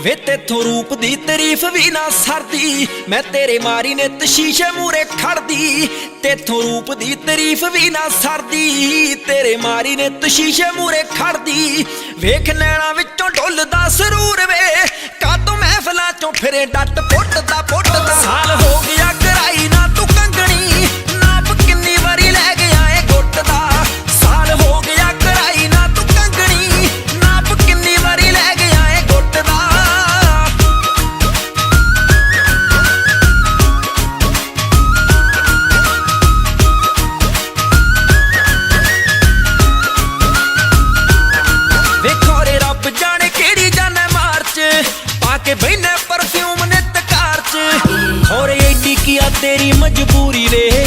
ਵੇ ਤੇਥੋਂ ਰੂਪ ਦੀ ਤਾਰੀਫ ਵੀ ਨਾ ਸਰਦੀ। ਮੈਂ ਤੇਰੇ ਮਾਰੀ ਨੇ ਤਸ਼ੀਸ਼ੇ ਮੂਰੇ ਖੜਦੀ। ਤੇਥੋਂ ਰੂਪ ਦੀ ਤਾਰੀਫ ਵੀ ਨਾ ਸਰਦੀ। ਤੇਰੇ ਮਾਰੀ ਨੇ ਤਸ਼ੀਸ਼ੇ ਮੂਰੇ ਖੜਦੀ। ਵੇਖ ਨੈਣਾ ਵਿੱਚੋਂ ਡੁੱਲਦਾ ਸਰੂਰ ਵੇ। ਕਾਤੋਂ ਮਹਿਫਲਾਂ ਚੋਂ ਫਿਰੇ ਡੱਟ ਪੁੱਟਦਾ ਪਰਫਿਊਮ ਨਿਤ ਕਾਰ ਚ। ਖੋਰੇ ਏਡੀ ਕੀ ਆ ਤੇਰੀ ਮਜਬੂਰੀ ਵੇ?